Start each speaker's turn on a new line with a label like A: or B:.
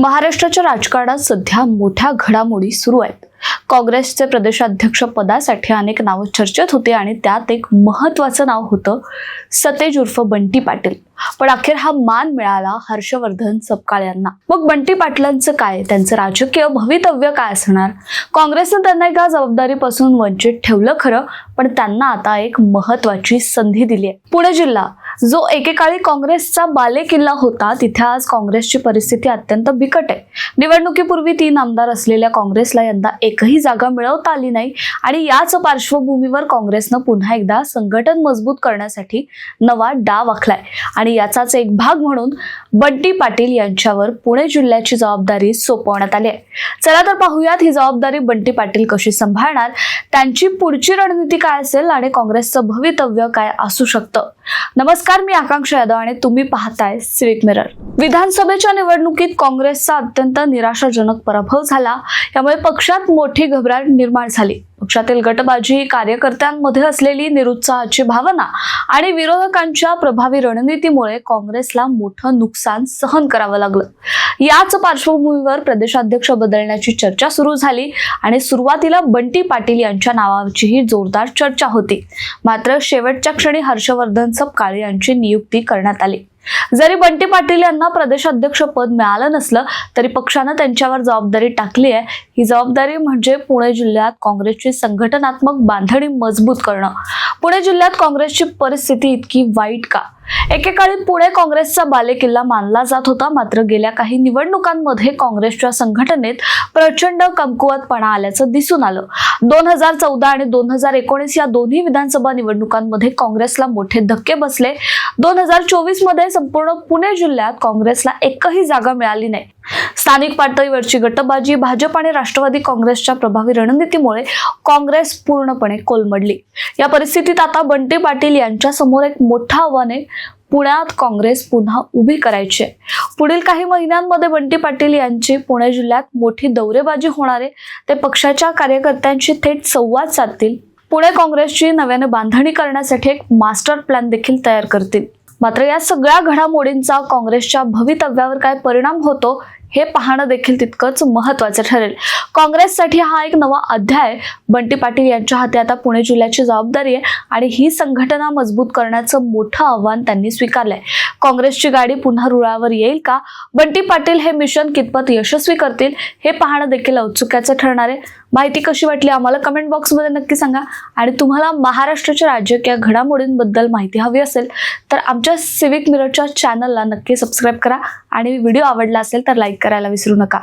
A: महाराष्ट्राच्या राजकारणात सध्या मोठ्या घडामोडी सुरू आहेत. काँग्रेसचे प्रदेशाध्यक्ष पदासाठी अनेक नावं चर्चेत होते आणि त्यात एक महत्वाचं नाव होतं सतेज उर्फ बंटी पाटील. पण अखेर हा मान मिळाला हर्षवर्धन सपकाळ यांना. मग बंटी पाटलांचं काय? त्यांचं राजकीय भवितव्य काय असणार? काँग्रेसनं त्यांना एका जबाबदारीपासून वंचित ठेवलं खरं पण त्यांना आता एक महत्वाची संधी दिली आहे. पुणे जिल्हा जो एकेकाळी काँग्रेसचा बालेकिल्ला होता तिथे आज काँग्रेसची परिस्थिती अत्यंत बिकट आहे. निवडणुकीपूर्वी तीन आमदार असलेल्या काँग्रेसला यंदा एकही जागा मिळवता आली नाही आणि याच पार्श्वभूमीवर काँग्रेसनं पुन्हा एकदा संघटन मजबूत करण्यासाठी नवा डाव आखलाय. आणि याचाच एक भाग म्हणून बंटी पाटील यांच्यावर पुणे जिल्ह्याची जबाबदारी सोपवण्यात आली आहे. चला तर पाहूयात ही जबाबदारी बंटी पाटील कशी सांभाळणार त्यांची पुढची रणनीती काय असेल आणि काँग्रेसचं भवितव्य काय असू शकतं. नमस्कार मी आकांक्षा यादव आणि तुम्ही पाहताय सिविक मिरर विधानसभेच्या निवडणुकीत काँग्रेसचा अत्यंत निराशाजनक पराभव झाला. यामुळे पक्षात मोठी घबराट निर्माण झाली. पक्षातील गटबाजी कार्यकर्त्यांमध्ये असलेली निरुत्साहाची भावना आणि विरोधकांच्या प्रभावी रणनीतीमुळे काँग्रेसला मोठं नुकसान सहन करावं लागलं. याच पार्श्वभूमीवर प्रदेशाध्यक्ष बदलण्याची चर्चा सुरू झाली आणि सुरुवातीला बंटी पाटील यांच्या नावाचीही जोरदार चर्चा होती. मात्र शेवटच्या क्षणी हर्षवर्धन सपकाळ यांची नियुक्ती करण्यात आली. जरी बंटी पाटील यांना प्रदेशाध्यक्ष पद मिळालं नसलं तरी पक्षानं त्यांच्यावर जबाबदारी टाकली आहे. ही जबाबदारी म्हणजे पुणे जिल्ह्यात काँग्रेसची संघटनात्मक बांधणी मजबूत करणं. पुणे जिल्ह्यात काँग्रेसची परिस्थिती इतकी वाईट का? एकेकाळी पुणे काँग्रेसचा बालेकिल्ला मानला जात होता. मात्र गेल्या काही निवडणुकांमध्ये काँग्रेसच्या संघटनेत प्रचंड कमकुवतपणा आल्याचं दिसून आलं. दोन हजार चौदा आणि दोन हजार एकोणीस या दोन्ही विधानसभा निवडणुकांमध्ये काँग्रेसला मोठे धक्के बसले. दोन हजार चोवीसमध्ये संपूर्ण पुणे जिल्ह्यात काँग्रेसला एकही जागा मिळाली नाही. स्थानिक पातळीवरची गटबाजी भाजप आणि राष्ट्रवादी काँग्रेसच्या प्रभावी रणनीतीमुळे काँग्रेस पूर्णपणे कोलमडली. या परिस्थितीत आता बंटी पाटील यांच्या समोर एक मोठं आव्हाने पुण्यात काँग्रेस पुन्हा उभी करायची आहे. पुढील काही महिन्यांमध्ये बंटी पाटील यांची पुणे जिल्ह्यात मोठी दौरेबाजी होणार आहे. ते पक्षाच्या कार्यकर्त्यांशी थेट संवाद साधतील. पुणे काँग्रेसची नव्याने बांधणी करण्यासाठी एक मास्टर प्लॅन देखील तयार करतील. मात्र या सगळ्या घडामोडींचा काँग्रेसच्या भवितव्यावर काय परिणाम होतो हे पाहणं देखील तितकंच महत्वाचं ठरेल. काँग्रेससाठी हा एक नवा अध्याय बंटी पाटील यांच्या हाती आता पुणे जिल्ह्याची जबाबदारी आहे आणि ही संघटना मजबूत करण्याचं मोठं आव्हान त्यांनी स्वीकारलंय. काँग्रेसची गाडी पुन्हा रुळावर येईल का? बंटी पाटील हे मिशन कितपत यशस्वी करतील हे पाहणं देखील औत्सुक्याचं ठरणार आहे. माहिती कशी वाटली आम्हाला कमेंट बॉक्समध्ये नक्की सांगा. आणि तुम्हाला महाराष्ट्राच्या राजकीय घडामोडींबद्दल माहिती हवी असेल तर आमच्या सिविक मिररच्या चॅनलला नक्की सबस्क्राईब करा. आणि व्हिडिओ आवडला असेल तर लाईक करायला विसरू नका.